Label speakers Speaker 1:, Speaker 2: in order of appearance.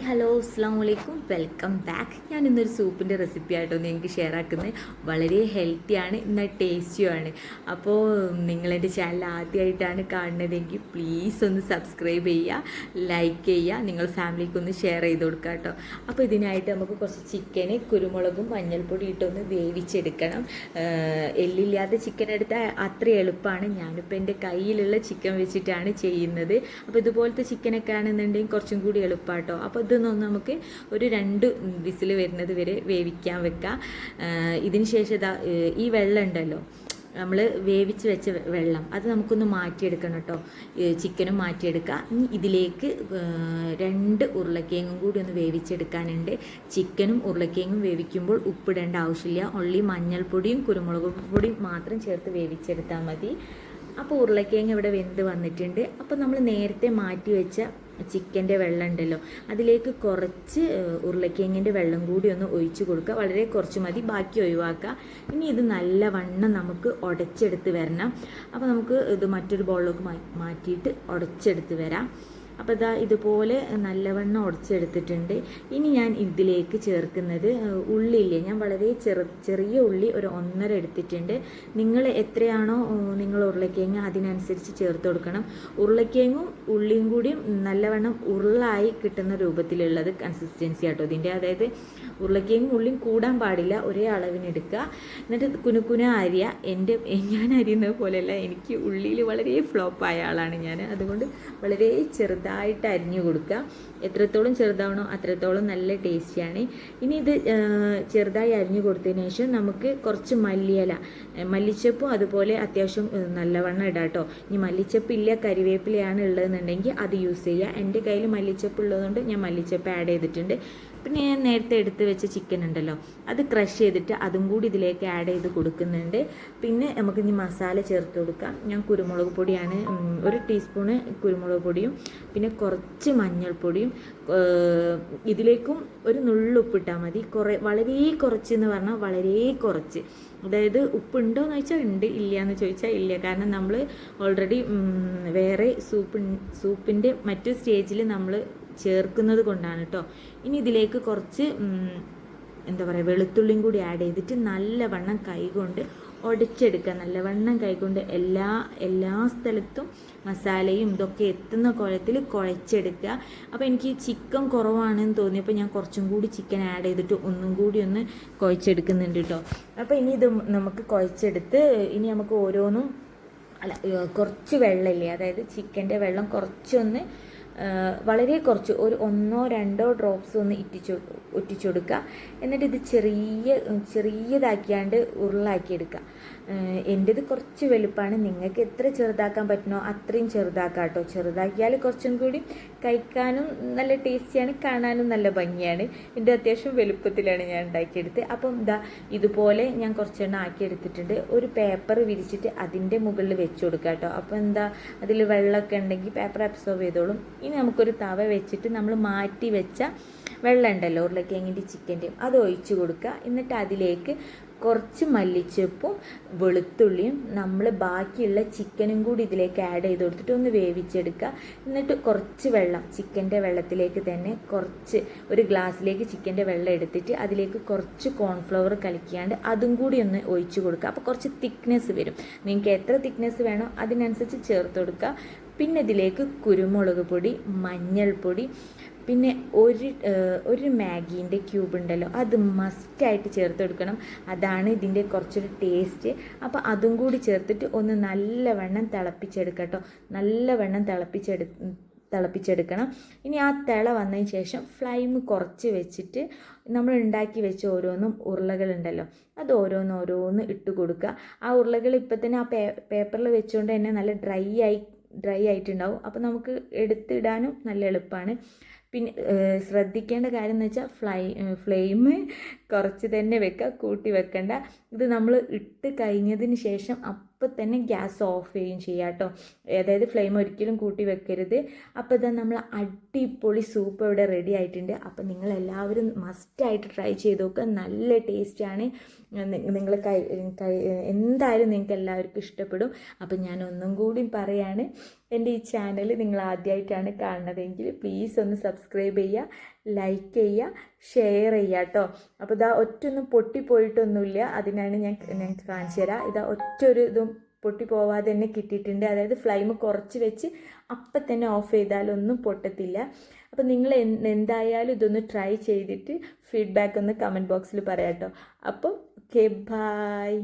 Speaker 1: Hi hello അസ്സാം വലൈക്കും welcome back. ഞാൻ ഇന്നൊരു സൂപ്പിന്റെ റെസിപ്പി ആയിട്ടോ നിങ്ങൾക്ക് ഷെയർ ആക്കുന്നത് വളരെ ഹെൽത്തിയാണ് എന്നാൽ ടേസ്റ്റിയുമാണ് അപ്പോൾ നിങ്ങളെന്റെ ചാനൽ ആദ്യമായിട്ടാണ് കാണുന്നതെങ്കിൽ പ്ലീസ് ഒന്ന് സബ്സ്ക്രൈബ് ചെയ്യുക ലൈക്ക് ചെയ്യുക നിങ്ങൾ ഫാമിലിക്ക് ഒന്ന് ഷെയർ ചെയ്ത് കൊടുക്കുക കേട്ടോ അപ്പോൾ ഇതിനായിട്ട് നമുക്ക് കുറച്ച് ചിക്കന് കുരുമുളകും മഞ്ഞൾപ്പൊടി ഇട്ടൊന്ന് വേവിച്ചെടുക്കണം. എല്ലില്ലാത്ത ചിക്കൻ എടുത്താൽ അത്ര എളുപ്പമാണ്. ഞാനിപ്പോൾ എന്റെ കയ്യിലുള്ള ചിക്കൻ വെച്ചിട്ടാണ് ചെയ്യുന്നത്. അപ്പോൾ ഇതുപോലത്തെ ചിക്കനൊക്കെ ആണെന്നുണ്ടെങ്കിൽ കുറച്ചും കൂടി എളുപ്പമാട്ടോ അപ്പോൾ ഇതൊന്നും നമുക്ക് ഒരു രണ്ട് വിസിൽ വരുന്നത് വരെ വേവിക്കാൻ വെക്കാം. ഇതിന് ശേഷം ഈ വെള്ളം ഉണ്ടല്ലോ നമ്മൾ വേവിച്ച് വെച്ച വെള്ളം അത് നമുക്കൊന്ന് മാറ്റിയെടുക്കണം കേട്ടോ. ചിക്കനും മാറ്റിയെടുക്കാം. ഇനി ഇതിലേക്ക് രണ്ട് ഉരുളക്കിഴങ്ങും കൂടി ഒന്ന് വേവിച്ചെടുക്കാനുണ്ട്. ചിക്കനും ഉരുളക്കിഴങ്ങും വേവിക്കുമ്പോൾ ഉപ്പിടേണ്ട ആവശ്യമില്ല. ഒള്ളി മഞ്ഞൾപ്പൊടിയും കുരുമുളക് പൊടിയും മാത്രം ചേർത്ത് വേവിച്ചെടുത്താൽ മതി. അപ്പോൾ ഉരുളക്കിഴങ്ങ് ഇവിടെ വെന്ത് വന്നിട്ടുണ്ട്. അപ്പോൾ നമ്മൾ നേരത്തെ മാറ്റി വെച്ച ചിക്കന്റെ വെള്ളം ഉണ്ടല്ലോ അതിലേക്ക് കുറച്ച് ഉരുളക്കിഴങ്ങിന്റെ വെള്ളം കൂടി ഒന്ന് ഒഴിച്ച് കൊടുക്കുക. വളരെ കുറച്ച് മതി. ബാക്കി ഒഴിവാക്കുക. ഇനി ഇത് നല്ലവണ്ണം നമുക്ക് ഉടച്ചെടുത്ത് വരണം. അപ്പോൾ നമുക്ക് ഇത് മറ്റൊരു ബോളിലേക്ക് മാറ്റിയിട്ട് ഉടച്ചെടുത്ത് വരാം. അപ്പോൾ ഇതാ ഇതുപോലെ നല്ലവണ്ണം ഉടച്ചെടുത്തിട്ടുണ്ട്. ഇനി ഞാൻ ഇതിലേക്ക് ചേർക്കുന്നത് ഉള്ളിയില്ലേ? ഞാൻ വളരെ ചെറു ചെറിയ ഉള്ളി ഒരു ഒന്നര എടുത്തിട്ടുണ്ട്. നിങ്ങൾ എത്രയാണോ നിങ്ങൾ ഉരുളക്കിഴങ്ങ് അതിനനുസരിച്ച് ചേർത്ത് കൊടുക്കണം. ഉരുളക്കിഴങ്ങും ഉള്ളിയും കൂടിയും നല്ലവണ്ണം ഉരുളായി കിട്ടുന്ന രൂപത്തിലുള്ളത് കൺസിസ്റ്റൻസി ആട്ടോ ഇതിന്റെ. അതായത് ഉരുളക്കിഴങ്ങും ഉള്ളിയും കൂടാൻ പാടില്ല ഒരേ അളവിനെടുക്കുക എന്നിട്ട് കുനുക്കുന അരിയ. എന്റെ ഞാൻ അരിയുന്നത് പോലെയല്ല എനിക്ക് ഉള്ളിയിൽ വളരെ ഫ്ലോപ്പായ ആളാണ് ഞാൻ. അതുകൊണ്ട് വളരെ ചെറുതായിട്ട് അരിഞ്ഞു കൊടുക്കുക. എത്രത്തോളം ചെറുതാവണോ അത്രത്തോളം നല്ല ടേസ്റ്റിയാണ്. ഇനി ഇത് ചെറുതായി അരിഞ്ഞു കൊടുത്തതിന് ശേഷം നമുക്ക് കുറച്ച് മല്ലിയില മല്ലിച്ചപ്പും അതുപോലെ അത്യാവശ്യം നല്ലവണ്ണം ഇടാം കേട്ടോ. ഇനി മല്ലിച്ചപ്പ് ഇല്ല കരിവേപ്പിലയാണ് ഉള്ളതെന്നുണ്ടെങ്കിൽ അത് യൂസ് ചെയ്യുക. എന്റെ കയ്യിൽ മല്ലിച്ചപ്പ് ഉള്ളതുകൊണ്ട് ഞാൻ മല്ലിച്ചപ്പ് ആഡ് ചെയ്തിട്ടുണ്ട്. പിന്നെ ഞാൻ നേരത്തെ എടുത്ത് വെച്ച ചിക്കൻ ഉണ്ടല്ലോ അത് ക്രഷ് ചെയ്തിട്ട് അതും കൂടി ഇതിലേക്ക് ആഡ് ചെയ്ത് കൊടുക്കുന്നുണ്ട്. പിന്നെ നമുക്ക് ഇനി മസാല ചേർത്ത് കൊടുക്കാം. ഞാൻ കുരുമുളക് പൊടിയാണ് ഒരു ടീസ്പൂണ് കുരുമുളക് പൊടിയും പിന്നെ കുറച്ച് മഞ്ഞൾപ്പൊടിയും ഇതിലേക്കും ഒരു നുള്ളുപ്പിട്ടാൽ മതി. കുറേ വളരെ കുറച്ച് എന്ന് പറഞ്ഞാൽ വളരെ കുറച്ച്. അതായത് ഉപ്പുണ്ടോ എന്ന് ചോദിച്ചാൽ ഉണ്ട് ഇല്ല എന്ന് ചോദിച്ചാൽ ഇല്ല. കാരണം നമ്മൾ ഓൾറെഡി വേറെ സൂപ്പ് സൂപ്പിന്റെ മറ്റു സ്റ്റേജിൽ നമ്മൾ ചേർക്കുന്നത് കൊണ്ടാണ് കേട്ടോ ഇനി ഇതിലേക്ക് കുറച്ച് എന്താ പറയുക വെളുത്തുള്ളിയും കൂടി ആഡ് ചെയ്തിട്ട് നല്ലവണ്ണം കൈകൊണ്ട് ഉടച്ചെടുക്കുക നല്ലവണ്ണം കൈകൊണ്ട് എല്ലാ എല്ലാ സ്ഥലത്തും മസാലയും ഇതൊക്കെ എത്തുന്ന കുഴത്തിൽ കുഴച്ചെടുക്കുക. അപ്പോൾ എനിക്ക് ചിക്കൻ കുറവാണെന്ന് തോന്നിയപ്പോൾ ഞാൻ കുറച്ചും കൂടി ചിക്കൻ ആഡ് ചെയ്തിട്ട് ഒന്നും കൂടി ഒന്ന് കുഴച്ചെടുക്കുന്നുണ്ട് കേട്ടോ അപ്പോൾ ഇനി ഇത് നമുക്ക് കുഴച്ചെടുത്ത് ഇനി നമുക്ക് ഓരോന്നും അല്ല കുറച്ച് വെള്ളമില്ലേ? അതായത് ചിക്കന്റെ വെള്ളം കുറച്ചൊന്ന് വളരെ കുറച്ച് ഒരു ഒന്നോ രണ്ടോ ഡ്രോപ്സ് ഒന്ന് ഇറ്റിച്ചു ഒറ്റിച്ചെടുക്കുക. എന്നിട്ട് ഇത് ചെറിയ ചെറിയതാക്കിയാണ്ട് ഉരുളാക്കി എടുക്കുക ഏഹ് എന്റേത് കുറച്ച് വലുപ്പമാണ് നിങ്ങൾക്ക് എത്ര ചെറുതാക്കാൻ പറ്റണോ അത്രയും ചെറുതാക്കാം കേട്ടോ ചെറുതാക്കിയാൽ കുറച്ചും കൂടി കഴിക്കാനും നല്ല ടേസ്റ്റിയാണ് കാണാനും നല്ല ഭംഗിയാണ്. എന്റെ അത്യാവശ്യം വലുപ്പത്തിലാണ് ഞാൻ ഉണ്ടാക്കിയെടുത്ത് അപ്പം ഇതാ ഇതുപോലെ ഞാൻ കുറച്ചെണ്ണം ആക്കിയെടുത്തിട്ടുണ്ട്. ഒരു പേപ്പർ വിരിച്ചിട്ട് അതിന്റെ മുകളിൽ വെച്ച് കൊടുക്കുക കേട്ടോ അപ്പോൾ എന്താ അതിൽ വെള്ളമൊക്കെ ഉണ്ടെങ്കിൽ പേപ്പർ അബ്സോർവ് ചെയ്തോളും. ഇനി നമുക്കൊരു തവ വെച്ചിട്ട് നമ്മൾ മാറ്റി വെച്ച വെള്ളം ഉണ്ടല്ലോ ഉരുളക്കിഴങ്ങിന്റെ ചിക്കന്റെയും അത് ഒഴിച്ച് കൊടുക്കുക. എന്നിട്ട് അതിലേക്ക് കുറച്ച് മല്ലിച്ചപ്പും വെളുത്തുള്ളിയും നമ്മൾ ബാക്കിയുള്ള ചിക്കനും കൂടി ഇതിലേക്ക് ആഡ് ചെയ്ത് കൊടുത്തിട്ട് ഒന്ന് വേവിച്ചെടുക്കുക എന്നിട്ട് കുറച്ച് വെള്ളം ചിക്കന്റെ വെള്ളത്തിലേക്ക് തന്നെ കുറച്ച് ഒരു ഗ്ലാസ്സിലേക്ക് ചിക്കന്റെ വെള്ളം എടുത്തിട്ട് അതിലേക്ക് കുറച്ച് കോൺഫ്ലവർ കലക്കിയാണ്ട് അതും കൂടി ഒന്ന് ഒഴിച്ച് കൊടുക്കുക അപ്പോൾ കുറച്ച് തിക്നെസ് വരും. നിങ്ങൾക്ക് എത്ര തിക്നെസ് വേണോ അതിനനുസരിച്ച് ചേർത്ത് കൊടുക്കുക പിന്നെ ഇതിലേക്ക് കുരുമുളക് പൊടി മഞ്ഞൾപ്പൊടി പിന്നെ ഒരു ഒരു മാഗീന്റെ ക്യൂബ് ഉണ്ടല്ലോ അത് മസ്റ്റായിട്ട് ചേർത്ത് കൊടുക്കണം. അതാണ് ഇതിന്റെ കുറച്ചൊരു ടേസ്റ്റ് അപ്പോൾ അതും കൂടി ചേർത്തിട്ട് ഒന്ന് നല്ലവണ്ണം തിളപ്പിച്ചെടുക്കട്ടോ. കേട്ടോ നല്ലവണ്ണം തിളപ്പിച്ചെടു തിളപ്പിച്ചെടുക്കണം. ഇനി ആ തിള വന്നതിന് ശേഷം ഫ്ലൈം കുറച്ച് വെച്ചിട്ട് നമ്മൾ ഉണ്ടാക്കി വെച്ച ഓരോന്നും ഉരുളകളുണ്ടല്ലോ അത് ഓരോന്ന് ഓരോന്ന് ഇട്ട് കൊടുക്കുക. ആ ഉരുളകൾ ഇപ്പം തന്നെ ആ പേ പേപ്പറിൽ വെച്ചുകൊണ്ട് തന്നെ നല്ല ഡ്രൈ ആയി ഡ്രൈ ആയിട്ടുണ്ടാവും. അപ്പോൾ നമുക്ക് എടുത്തിടാനും നല്ല എളുപ്പമാണ് പിന്നെ ശ്രദ്ധിക്കേണ്ട കാര്യം എന്ന് വെച്ചാൽ ഫ്ലൈ ഫ്ലെയിം കുറച്ച് തന്നെ വെക്കുക കൂട്ടി വെക്കണ്ട. ഇത് നമ്മൾ ഇട്ട് കഴിഞ്ഞതിന് ശേഷം അപ്പം തന്നെ ഗ്യാസ് ഓഫ് ചെയ്യുകയും ചെയ്യുക കേട്ടോ അതായത് ഫ്ലെയിം ഒരിക്കലും കൂട്ടി വെക്കരുത്. അപ്പോൾ ഇതാ നമ്മൾ അടിപൊളി സൂപ്പ് ഇവിടെ റെഡി ആയിട്ടുണ്ട്. അപ്പോൾ നിങ്ങൾ എല്ലാവരും മസ്റ്റായിട്ട് ട്രൈ ചെയ്ത് നോക്കുക നല്ല ടേസ്റ്റാണ് നിങ്ങൾ എന്തായാലും നിങ്ങൾക്ക് എല്ലാവർക്കും ഇഷ്ടപ്പെടും. അപ്പോൾ ഞാൻ ഒന്നും കൂടി പറയാണ്. എന്റെ ഈ ചാനൽ നിങ്ങൾ ആദ്യമായിട്ടാണ് കാണുന്നതെങ്കിൽ പ്ലീസ് ഒന്ന് സബ്സ്ക്രൈബ് ചെയ്യുക ലൈക്ക് ചെയ്യുക ഷെയർ ചെയ്യുക കേട്ടോ. അപ്പോൾ ഇതാ ഒറ്റൊന്നും പൊട്ടിപ്പോയിട്ടൊന്നുമില്ല. അതിനാണ് ഞാൻ ഞാൻ കാണിച്ചു തരാം. ഇതാ ഒറ്റ ഒരു ഇതും പൊട്ടി പോവാതെ തന്നെ കിട്ടിയിട്ടുണ്ട്. അതായത് ഫ്ലെയിം കുറച്ച് വെച്ച് അപ്പം തന്നെ ഓഫ് ചെയ്താലൊന്നും പൊട്ടത്തില്ല. അപ്പോൾ നിങ്ങൾ എന്തായാലും ഇതൊന്ന് ട്രൈ ചെയ്തിട്ട് ഫീഡ്ബാക്ക് ഒന്ന് കമന്റ് ബോക്സിൽ പറയാം കേട്ടോ. അപ്പോൾ ഓക്കെ ബായ്